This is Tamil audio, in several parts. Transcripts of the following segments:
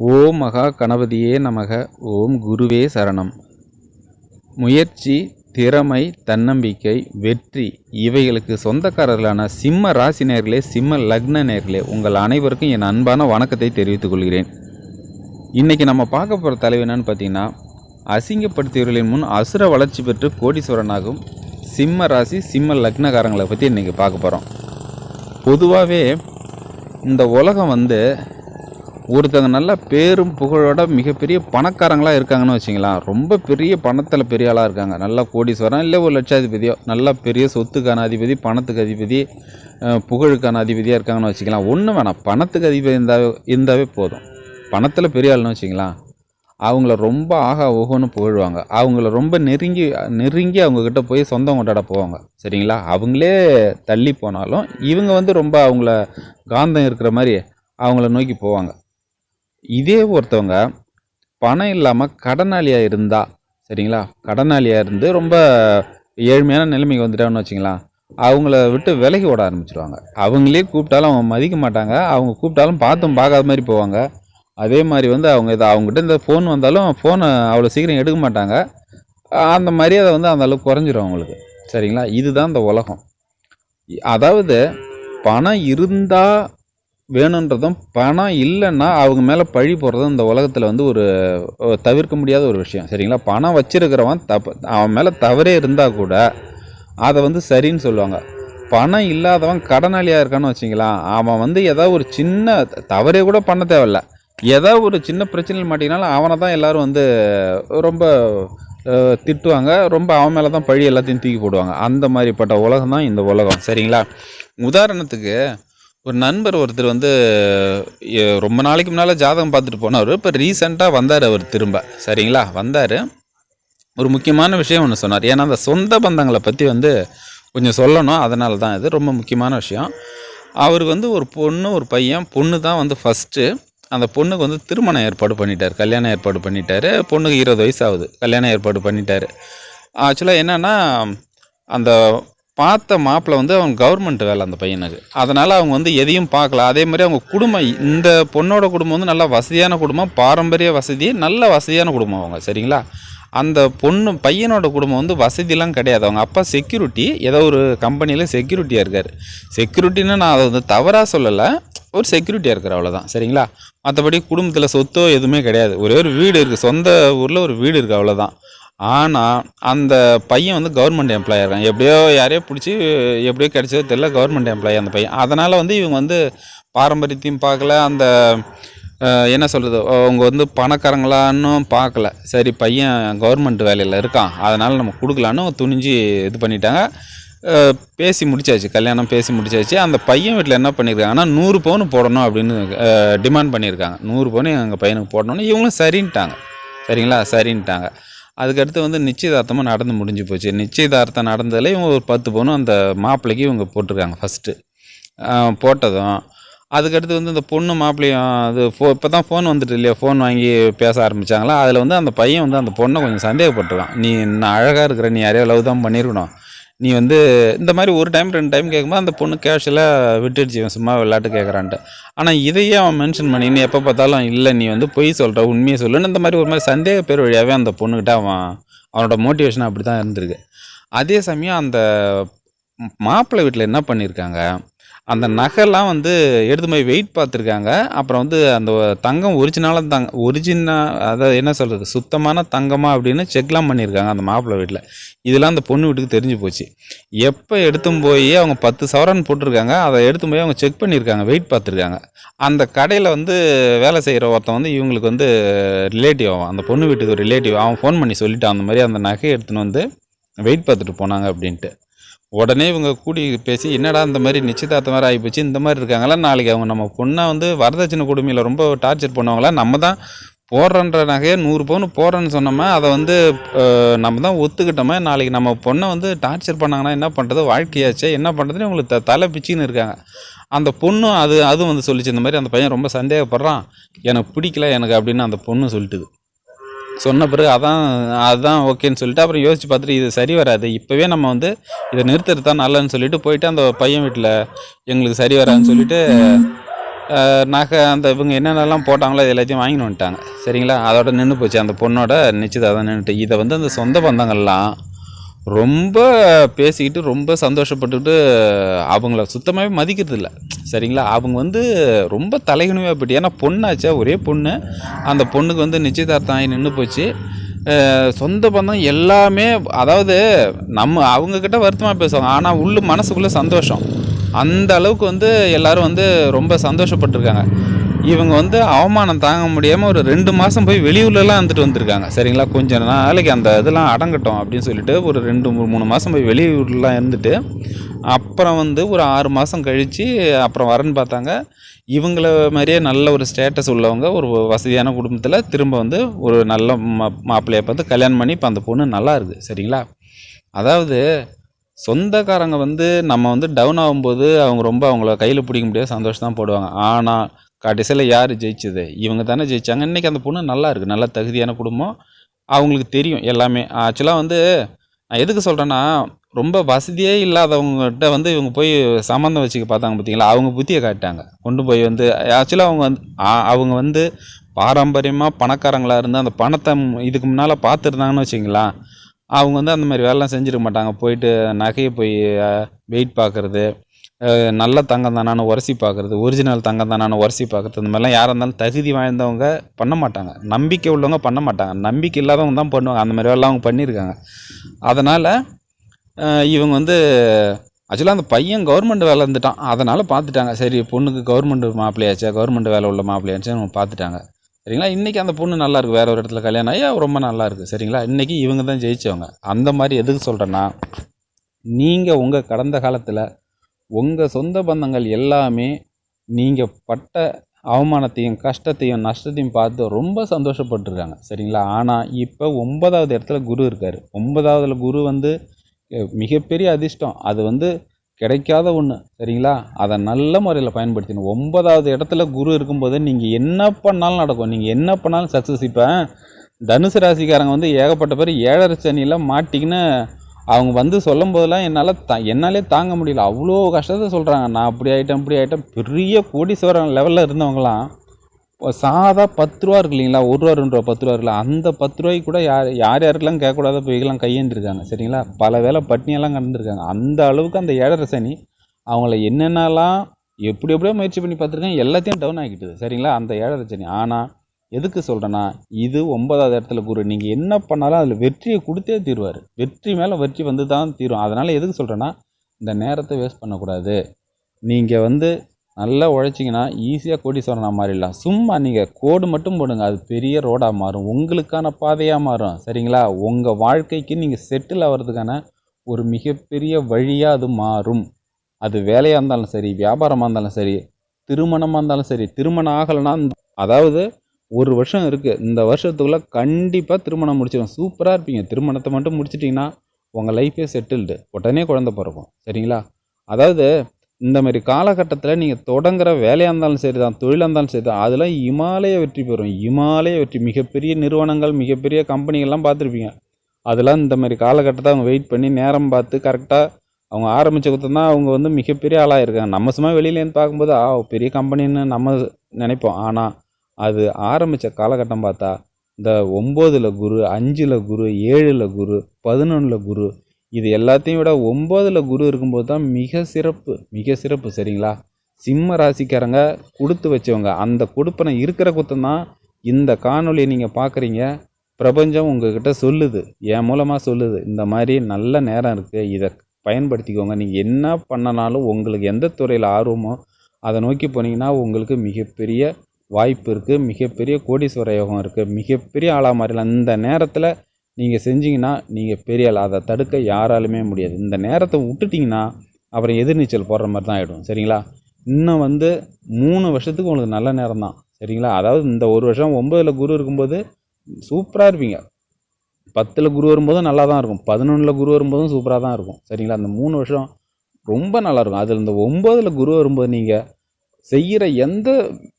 ஓம் மகா கணபதியே நமக. ஓம் குருவே சரணம். முயற்சி திறமை தன்னம்பிக்கை வெற்றி இவைகளுக்கு சொந்தக்காரர்களான சிம்ம ராசி நேர்களே சிம்ம லக்ன நேர்களே உங்கள் அனைவருக்கும் என் அன்பான வணக்கத்தை தெரிவித்துக் கொள்கிறேன். இன்றைக்கி நம்ம பார்க்க போகிற தலைவர் என்னன்னு பார்த்தீங்கன்னா அசிங்கப்படுத்தியவர்களின் முன் அசுர வளர்ச்சி பெற்று கோடீஸ்வரனாகும் சிம்ம ராசி சிம்ம லக்னகாரங்களை பற்றி இன்றைக்கி பார்க்க போகிறோம் பொதுவாகவே இந்த உலகம் வந்து ஒருத்தங்க நல்ல பேரும் புகழோட மிகப்பெரிய பணக்காரங்களாக இருக்காங்கன்னு வச்சிங்களேன். ரொம்ப பெரிய பணத்தில் பெரிய ஆளாக இருக்காங்க. நல்லா கோடீஸ்வரன் இல்லை ஒரு லட்சாதிபதியோ நல்லா பெரிய சொத்துக்கான அதிபதி பணத்துக்கு அதிபதி புகழுக்கான அதிபதியாக இருக்காங்கன்னு வச்சுக்கலாம். ஒன்றும் வேணாம். பணத்துக்கு அதிபதி இருந்தாவே இருந்தாவே போதும். பணத்தில் பெரிய ஆளுன்னு வச்சிங்களேன். அவங்கள ரொம்ப ஆகா ஓகோன்னு புகழ்வாங்க. அவங்கள ரொம்ப நெருங்கி நெருங்கி அவங்கக்கிட்ட போய் சொந்தம் கொண்டாட போவாங்க. சரிங்களா? அவங்களே தள்ளி போனாலும் இவங்க வந்து ரொம்ப அவங்கள காந்தம் இருக்கிற மாதிரி அவங்கள நோக்கி போவாங்க. இதே ஒருத்தவங்க பணம் இல்லாமல் கடனாளியாக இருந்தா சரிங்களா? கடனாளியாக இருந்து ரொம்ப ஏழ்மையான நிலைமைக்கு வந்துட்டாங்கன்னு வச்சுங்களேன் அவங்கள விட்டு விலகி ஓட ஆரம்பிச்சிருவாங்க. அவங்களே கூப்பிட்டாலும் அவங்க மதிக்க மாட்டாங்க. அவங்க கூப்பிட்டாலும் பார்த்தும் பார்க்காத மாதிரி போவாங்க. அதே மாதிரி வந்து அவங்க இதை அவங்ககிட்ட இந்த ஃபோன் வந்தாலும் ஃபோனை அவ்வளோ சீக்கிரம் எடுக்க மாட்டாங்க. அந்த மரியாதை வந்து அந்த அளவுக்கு குறைஞ்சிரும் அவங்களுக்கு. சரிங்களா? இதுதான் இந்த உலகம். அதாவது பணம் இருந்தால் வேணுன்றதும் பணம் இல்லைன்னா அவங்க மேலே பழி போடுறதும் இந்த உலகத்தில் வந்து ஒரு தவிர்க்க முடியாத ஒரு விஷயம். சரிங்களா? பணம் வச்சிருக்கிறவன் தப்பு அவன் மேலே தவறே இருந்தால் கூட அதை வந்து சரின்னு சொல்லுவாங்க. பணம் இல்லாதவன் கடனாளியாக இருக்கான்னு வச்சிங்களேன் அவன் வந்து ஏதாவது ஒரு சின்ன தவறே கூட பண்ண தேவையில்ல. ஏதாவது ஒரு சின்ன பிரச்சனையில் மாட்டினாலும் அவனை தான் எல்லோரும் வந்து ரொம்ப திட்டுவாங்க. ரொம்ப அவன் மேலே தான் பழி எல்லாத்தையும் தூக்கி போடுவாங்க. அந்த மாதிரிப்பட்ட உலகம் தான் இந்த உலகம். சரிங்களா? உதாரணத்துக்கு ஒரு நண்பர் ஒருத்தர் வந்து ரொம்ப நாளைக்கு முன்னால் ஜாதகம் பார்த்துட்டு போனார் இப்போ ரீசெண்டாக வந்தார் அவர் திரும்ப. சரிங்களா? வந்தார். ஒரு முக்கியமான விஷயம் ஒன்று சொன்னார். ஏன்னா அந்த சொந்த பந்தங்களை பற்றி வந்து கொஞ்சம் சொல்லணும். அதனால தான் இது ரொம்ப முக்கியமான விஷயம். அவர் வந்து ஒரு பொண்ணு ஒரு பையன் பொண்ணு தான் வந்து ஃபஸ்ட்டு அந்த பொண்ணுக்கு வந்து திருமணம் ஏற்பாடு பண்ணிட்டார். கல்யாணம் ஏற்பாடு பண்ணிட்டார். பொண்ணுக்கு இருபது வயசு ஆகுது. கல்யாணம் ஏற்பாடு பண்ணிட்டார். ஆக்சுவலாக என்னென்னா அந்த பார்த்த மாப்பிள்ளை வந்து அவங்க கவர்மெண்ட் வேலை அந்த பையனுக்கு. அதனால் அவங்க வந்து எதையும் பார்க்கல. அதே மாதிரி அவங்க குடும்பம் இந்த பொண்ணோட குடும்பம் வந்து நல்லா வசதியான குடும்பம் பாரம்பரிய வசதி நல்ல வசதியான குடும்பம் அவங்க சரிங்களா? அந்த பொண்ணு பையனோட குடும்பம் வந்து வசதிலாம் கிடையாது. அவங்க அப்பா செக்யூரிட்டி ஏதோ ஒரு கம்பெனியில் செக்யூரிட்டியாக இருக்கார். செக்யூரிட்டின்னு நான் அதை வந்து தவறாக சொல்லலை. ஒரு செக்யூரிட்டியாக இருக்கிற அவ்வளோதான் சரிங்களா? மற்றபடி குடும்பத்தில் சொத்தோ எதுவுமே கிடையாது. ஒரே ஒரு வீடு இருக்குது சொந்த ஊரில் ஒரு வீடு இருக்குது அவ்வளோதான் ஆனால் அந்த பையன் வந்து கவர்மெண்ட் எம்ப்ளாயாக இருக்கான். எப்படியோ யாரையோ பிடிச்சி எப்படியோ கிடைச்சதோ தெரியல கவர்மெண்ட் எம்ப்ளாயி அந்த பையன். அதனால் வந்து இவங்க வந்து பாரம்பரியத்தையும் பார்க்கல. அந்த என்ன சொல்கிறது அவங்க வந்து பணக்காரங்களான்னு பார்க்கல. சரி பையன் கவர்மெண்ட் வேலையில் இருக்கான். அதனால் நம்ம கொடுக்கலான்னு துணிஞ்சு இது பண்ணிட்டாங்க. பேசி முடிச்சாச்சு. கல்யாணம் பேசி முடிச்சாச்சு. அந்த பையன் வீட்டில் என்ன பண்ணியிருக்காங்கன்னா நூறு பவுன் போடணும் அப்படின்னு டிமாண்ட் பண்ணியிருக்காங்க நூறு பவுன் எங்கள் பையனுக்கு போடணும்னு இவங்களும் சரின்ட்டாங்க. சரிங்களா? சரின்ட்டாங்க. அதுக்கடுத்து வந்து நிச்சயதார்த்தமாக நடந்து முடிஞ்சு போச்சு. நிச்சயதார்த்தம் நடந்ததில் இவங்க ஒரு பத்து பவுன் அந்த மாப்பிள்ளைக்கு இவங்க போட்டிருக்காங்க ஃபஸ்ட்டு போட்டதும். அதுக்கடுத்து வந்து இந்த பொண்ணு மாப்பிள்ளையும் அது ஃபோ இப்போ தான் ஃபோன் வந்துட்டு இல்லையா? ஃபோன் வாங்கி பேச ஆரம்பித்தாங்களா அதில் வந்து அந்த பையன் வந்து அந்த பொண்ணை கொஞ்சம் சந்தேகப்பட்டுருக்கான். நீ நான் அழகாக இருக்கிற நீ யாரையோ லவ் தான் பண்ணியிருக்கணும். நீ வந்து இந்த மாதிரி ஒரு டைம் ரெண்டு டைம் கேட்கும்போது அந்த பொண்ணு கேஷுவலாக விட்டுடுச்சு இவன் சும்மா விளையாட்டு கேட்குறான்ட்டு ஆனால் இதையே அவன் மென்ஷன் பண்ணி நீ எப்போ பார்த்தாலும் இல்லை நீ வந்து பொய் சொல்கிற உண்மையை சொல்லுன்னு இந்த மாதிரி ஒரு மாதிரி சந்தேக பேர் வழியாகவே அந்த பொண்ணுக்கிட்ட அவன் அவனோட மோட்டிவேஷன் அப்படி தான் இருந்திருக்கு. அதே சமயம் அந்த மாப்பிள்ளை வீட்டில் என்ன பண்ணியிருக்காங்க அந்த நகைலாம் வந்து எடுத்து போய் வெயிட் பார்த்துருக்காங்க. அப்புறம் வந்து அந்த தங்கம் ஒரிஜினலாக தங்க ஒரிஜினல் அதாவது என்ன சொல்கிறது சுத்தமான தங்கமாக அப்படின்னு செக்லாம் பண்ணியிருக்காங்க அந்த மாப்பிள்ளை வீட்டில் இதெல்லாம் அந்த பொண்ணு வீட்டுக்கு தெரிஞ்சு போச்சு. எப்போ எடுத்தும் போய் அவங்க பத்து சவரன் போட்டிருக்காங்க அதை எடுத்து போய் அவங்க செக் பண்ணியிருக்காங்க வெயிட் பார்த்துருக்காங்க. அந்த கடையில் வந்து வேலை செய்கிற ஒருத்தன் வந்து இவங்களுக்கு வந்து ரிலேட்டிவ் ஆகும் அந்த பொண்ணு வீட்டுக்கு ரிலேட்டிவ் அவன் ஃபோன் பண்ணி சொல்லிட்டான் அந்த மாதிரி அந்த நகையை எடுத்துன்னு வந்து வெயிட் பார்த்துட்டு போனாங்க அப்படின்ட்டு. உடனே இவங்க கூடி பேசி என்னடா இந்த மாதிரி நிச்சயதார்த்தம் வேறு ஆகிப்போச்சு இந்த மாதிரி இருக்காங்களா நாளைக்கு அவங்க நம்ம பொண்ணை வந்து வரதட்சணை கொடுமையில் ரொம்ப டார்ச்சர் பண்ணுவாங்களா? நம்ம தான் போடுறன்ற நகையை நூறு பவுன் போடுறேன்னு சொன்னோமா அதை வந்து நம்ம தான் ஒத்துக்கிட்டோமே? நாளைக்கு நம்ம பொண்ணை வந்து டார்ச்சர் பண்ணாங்கன்னா என்ன பண்ணுறது வாழ்க்கையாச்சே என்ன பண்ணுறதுன்னு உங்களுக்கு த தலை பிச்சுன்னு இருக்காங்க. அந்த பொண்ணும் அது அதுவும் வந்து சொல்லிச்சு இந்த மாதிரி அந்த பையன் ரொம்ப சந்தேகப்படுறான். எனக்கு பிடிக்கல எனக்கு அப்படின்னு அந்த பொண்ணு சொல்லிட்டுது. சொன்ன பிறகு அதான் அதுதான் ஓகேன்னு சொல்லிட்டு அப்புறம் யோசிச்சு பார்த்துட்டு இது சரி வராது. இப்போவே நம்ம வந்து இதை நிறுத்துறது தான் நல்லதுன்னு சொல்லிட்டு போயிட்டு அந்த பையன் வீட்டில் எங்களுக்கு சரி வராதுன்னு சொல்லிட்டு நகை அந்த இவங்க என்னென்னலாம் போட்டாங்களோ இது எல்லாத்தையும் வாங்கின்னு வந்துட்டாங்க. சரிங்களா? அதோட நின்று போச்சு. அந்த பொண்ணோட நிச்சயதார்த்தம் நின்றுட்டு இதை வந்து அந்த சொந்த பந்தங்கள்லாம் ரொம்ப பேசிக்கிட்டு ரொம்ப சந்தோஷப்பட்டுட்டு அவங்கள சுத்தமாகவே மதிக்கிறது இல்லை சரிங்களா? அவங்க வந்து ரொம்ப தலைகுனிவாக போயிட்டு ஏன்னா பொண்ணாச்சா? ஒரே பொண்ணு. அந்த பொண்ணுக்கு வந்து நிச்சயதார்த்தம் ஆகி நின்று போச்சு. சொந்த பந்தம் எல்லாமே அதாவது நம்ம அவங்கக்கிட்ட வருத்தமாக பேசுவாங்க. ஆனால் உள்ள மனசுக்குள்ளே சந்தோஷம். அந்த அளவுக்கு வந்து எல்லோரும் வந்து ரொம்ப சந்தோஷப்பட்டிருக்காங்க. இவங்க வந்து அவமானம் தாங்க முடியாமல் ஒரு ரெண்டு மாதம் போய் வெளியூர்லலாம் வந்துட்டு வந்திருக்காங்க. சரிங்களா? கொஞ்ச நாளைக்கு அந்த இதெல்லாம் அடங்கட்டும் அப்படின்னு சொல்லிட்டு ஒரு ரெண்டு மூணு மூணு மாதம் போய் வெளியூர்லாம் இருந்துட்டு அப்புறம் வந்து ஒரு ஆறு மாதம் கழித்து அப்புறம் வரேன்னு பார்த்தாங்க. இவங்கள மாதிரியே நல்ல ஒரு ஸ்டேட்டஸ் உள்ளவங்க ஒரு வசதியான குடும்பத்தில் திரும்ப வந்து ஒரு நல்ல மா மாப்பிள்ளையை பார்த்து கல்யாணம் பண்ணி இப்போ அந்த பொண்ணு நல்லா இருக்குது. சரிங்களா? அதாவது சொந்தக்காரங்க வந்து நம்ம வந்து டவுன் ஆகும்போது அவங்க ரொம்ப அவங்கள கையில் பிடிக்க முடியாது சந்தோஷம் தான் போடுவாங்க. ஆனால் கடைசியில் யார் ஜெயிச்சது? இவங்க தானே ஜெயிச்சாங்க. இன்றைக்கி அந்த பொண்ணு நல்லா இருக்குது நல்ல தகுதியான குடும்பம். அவங்களுக்கு தெரியும் எல்லாமே. ஆக்சுவலாக வந்து நான் எதுக்கு சொல்கிறேன்னா ரொம்ப வசதியே இல்லாதவங்ககிட்ட வந்து இவங்க போய் சம்மந்தம் வச்சுக்க பார்த்தாங்க பார்த்தீங்களா? அவங்க புத்தியை காட்டாங்க கொண்டு போய் வந்து ஆக்சுவலாக அவங்க வந்து அவங்க வந்து பாரம்பரியமாக பணக்காரங்களாக இருந்து அந்த பணத்தை இதுக்கு முன்னால் பார்த்துருந்தாங்கன்னு வச்சிங்களேன் அவங்க வந்து அந்த மாதிரி வேலைலாம் செஞ்சுருக்க மாட்டாங்க. போயிட்டு நகையை போய் வெயிட் பார்க்குறது. நல்ல தங்கம் தானான்னு உரசி பார்க்குறது ஒரிஜினல் தங்கம் தானான்னு உரசி பார்க்குறது. இந்த மாதிரிலாம் யாராக இருந்தாலும் தகுதி வாய்ந்தவங்க பண்ண மாட்டாங்க. நம்பிக்கை உள்ளவங்க பண்ண மாட்டாங்க. நம்பிக்கை இல்லாதவங்க தான் பண்ணுவாங்க. அந்த மாதிரி வேலைலாம் அவங்க பண்ணியிருக்காங்க. அதனால் இவங்க வந்து ஆக்சுவலாக அந்த பையன் கவர்மெண்ட் வேலை இருந்துட்டான். அதனால் பார்த்துட்டாங்க. சரி பொண்ணுக்கு கவர்மெண்ட் மாப்பிள்ளையாச்சா? கவர்மெண்ட் வேலை உள்ள மாப்பிள்ளையாச்சு அவங்க பார்த்துட்டாங்க. சரிங்களா? இன்றைக்கி அந்த பொண்ணு நல்லா வேறு வேற ஒரு இடத்துல கல்யாணம் ஆகி ரொம்ப நல்லா இருக்குது சரிங்களா? இன்றைக்கி இவங்க தான் ஜெயிச்சவங்க. அந்த மாதிரி எதுக்கு சொல்கிறேன்னா நீங்கள் உங்கள் கடந்த காலத்தில் உங்கள் சொந்த பந்தங்கள் எல்லாமே நீங்கள் பட்ட அவமானத்தையும் கஷ்டத்தையும் நஷ்டத்தையும் பார்த்து ரொம்ப சந்தோஷப்பட்டிருக்காங்க. சரிங்களா? ஆனால் இப்போ ஒன்பதாவது இடத்துல குரு இருக்கார். ஒன்பதாவதுல குரு வந்து மிகப்பெரிய அதிர்ஷ்டம். அது வந்து கிடைக்காத ஒன்று சரிங்களா? அதை நல்ல முறையில் பயன்படுத்தணும் ஒன்பதாவது இடத்துல குரு இருக்கும்போது நீங்கள் என்ன பண்ணாலும் நடக்கும். நீங்கள் என்ன பண்ணாலும் சக்ஸஸ் இப்போ தனுசு ராசிக்காரங்க வந்து ஏகப்பட்ட பேர் ஏழரை சனியில் மாட்டிக்கின்னு அவங்க வந்து சொல்லும் போதெல்லாம் என்னால் தா என்னாலே தாங்க முடியல. அவ்வளோ கஷ்டத்தை சொல்கிறாங்க நான் அப்படி ஆகிட்டேன் இப்படி ஆகிட்டேன் பெரிய கோடீஸ்வரன் லெவலில் இருந்தவங்களாம் சாதா பத்து ரூபா இருக்கு இல்லைங்களா? ஒரு ரூபா ரெண்டு ரூபா பத்து ரூபா இருக்குல்ல அந்த பத்து ரூபாய்க்கு கூட யார் யார் யாருக்கெல்லாம் கேட்கக்கூடாத போய்க்கெல்லாம் கையேந்திருக்காங்க. சரிங்களா? பல வேளை பட்னியெல்லாம் கடந்துருக்காங்க அந்த அளவுக்கு அந்த ஏழரை சனி அவங்கள என்னென்னலாம் எப்படி எப்படியோ முயற்சி பண்ணி பார்த்துருக்கேன் எல்லாத்தையும் டவுன் ஆகிட்டுது சரிங்களா? அந்த ஏழரை சனி. ஆனால் எதுக்கு சொல்கிறேன்னா இது ஒன்பதாவது இடத்துல குரு நீங்கள் என்ன பண்ணாலும் அதில் வெற்றியை கொடுத்தே தீருவார். வெற்றி மேலே வெற்றி வந்து தான் தீரும். அதனால் எதுக்கு சொல்கிறேன்னா இந்த நேரத்தை வேஸ்ட் பண்ணக்கூடாது. நீங்கள் வந்து நல்லா உழைச்சிங்கன்னா ஈஸியாக கோடீஸ்வரனாக மாறிடலாம். சும்மா நீங்கள் கோடு மட்டும் போடுங்க. அது பெரிய ரோடாக மாறும். உங்களுக்கான பாதையாக மாறும். சரிங்களா? உங்கள் வாழ்க்கைக்கு நீங்கள் செட்டில் ஆகிறதுக்கான ஒரு மிகப்பெரிய வழியாக அது மாறும். அது வேலையாக இருந்தாலும் சரி வியாபாரமாக இருந்தாலும் சரி திருமணமாக இருந்தாலும் சரி திருமணம் ஆகலைன்னா அதாவது ஒரு வருஷம் இருக்குது இந்த வருஷத்துக்குள்ளே கண்டிப்பாக திருமணம் முடிச்சிடும் சூப்பராக இருப்பீங்க. திருமணத்தை மட்டும் முடிச்சிட்டிங்கன்னா உங்கள் லைஃபே செட்டில்டு உடனே குழந்த பிறக்கும். சரிங்களா? அதாவது இந்த மாதிரி காலகட்டத்தில் நீங்கள் தொடங்குற வேலையாக இருந்தாலும் சரி தான் தொழிலாக இருந்தாலும் சரி தான் அதெல்லாம் இமாலய வெற்றி பெறும். இமாலய வெற்றி. மிகப்பெரிய நிறுவனங்கள் மிகப்பெரிய கம்பெனிகள்லாம் பார்த்துருப்பீங்க. அதெல்லாம் இந்த மாதிரி காலகட்டத்தை அவங்க வெயிட் பண்ணி நேரம் பார்த்து கரெக்டாக அவங்க ஆரம்பித்த குத்தம் தான் அவங்க வந்து மிகப்பெரிய ஆளாக இருக்காங்க. நம்ம சும்மா வெளியிலேருந்து பார்க்கும்போது ஆ பெரிய கம்பெனின்னு நம்ம நினைப்போம். ஆனால் அது ஆரம்பித்த காலகட்டம் பார்த்தா இந்த ஒம்போதில் குரு அஞ்சில் குரு ஏழில் குரு பதினொன்றில் குரு இது எல்லாத்தையும் விட ஒம்போதில் குரு இருக்கும்போது தான் மிக சிறப்பு. மிக சிறப்பு சரிங்களா? சிம்ம ராசிக்காரங்க கொடுத்து வச்சவங்க அந்த கொடுப்பனை இருக்கிற குத்தம் தான் இந்த காணொலியை நீங்கள் பார்க்குறீங்க பிரபஞ்சம் உங்ககிட்ட சொல்லுது என் மூலமாக சொல்லுது இந்த மாதிரி நல்ல நேரம் இருக்குது இதை பயன்படுத்திக்கோங்க. நீங்கள் என்ன பண்ணனாலும் உங்களுக்கு எந்த துறையில் ஆர்வமோ அதை நோக்கி போனீங்கன்னா உங்களுக்கு மிகப்பெரிய வாய்ப்பு இருக்குது மிகப்பெரிய கோடீஸ்வர யோகம் இருக்குது மிகப்பெரிய ஆளாக மாறிடலாம். இந்த நேரத்தில் நீங்கள் செஞ்சிங்கன்னா நீங்கள் பெரிய ஆள் அதை தடுக்க யாராலுமே முடியாது. இந்த நேரத்தை விட்டுட்டிங்கன்னா அப்புறம் எதிர்நீச்சல் போடுற மாதிரி தான் ஆகிடும் சரிங்களா? இன்னும் வந்து மூணு வருஷத்துக்கு உங்களுக்கு நல்ல நேரம் தான். சரிங்களா? அதாவது இந்த ஒரு வருஷம் ஒம்பதில் குரு இருக்கும்போது சூப்பராக இருப்பீங்க. பத்தில் குரு வரும்போதும் நல்லா தான் இருக்கும். பதினொன்றில் குரு வரும்போதும் சூப்பராக தான் இருக்கும். சரிங்களா? அந்த மூணு வருஷம் ரொம்ப நல்லாயிருக்கும் அதில் இந்த ஒம்பதில் குரு வரும்போது நீங்கள் செய்கிற எந்த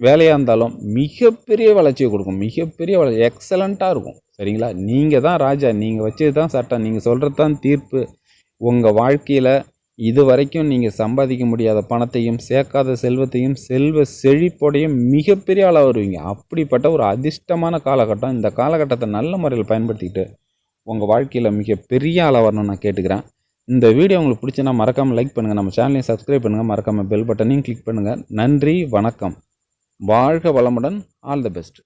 வேலையாக இருந்தாலும் மிகப்பெரிய வளர்ச்சியை கொடுக்கும். மிகப்பெரிய வளர்ச்சி எக்ஸலண்ட்டாக இருக்கும். சரிங்களா? நீங்கள் தான் ராஜா. நீங்கள் வச்சது தான் சட்டம். நீங்கள் சொல்கிறது தான் தீர்ப்பு. உங்கள் வாழ்க்கையில் இது வரைக்கும் நீங்கள் சம்பாதிக்க முடியாத பணத்தையும் சேர்க்காத செல்வத்தையும் செல்வ செழிப்போடையும் மிகப்பெரிய ஆளாக வருவீங்க. அப்படிப்பட்ட ஒரு அதிர்ஷ்டமான காலகட்டம். இந்த காலகட்டத்தை நல்ல முறையில் பயன்படுத்திக்கிட்டு உங்கள் வாழ்க்கையில் மிகப்பெரிய ஆளாக வரணும்னு நான் கேட்டுக்கிறேன். இந்த வீடியோ உங்களுக்கு பிடிச்சுன்னா மறக்காமல் லைக் பண்ணுங்கள் நம்ம சேனலையும் சப்ஸ்கிரைப் பண்ணுங்கள் மறக்காமல் பெல் பட்டனையும் கிளிக் பண்ணுங்கள் நன்றி. வணக்கம். வாழ்க வளமுடன் ஆல் த பெஸ்ட்.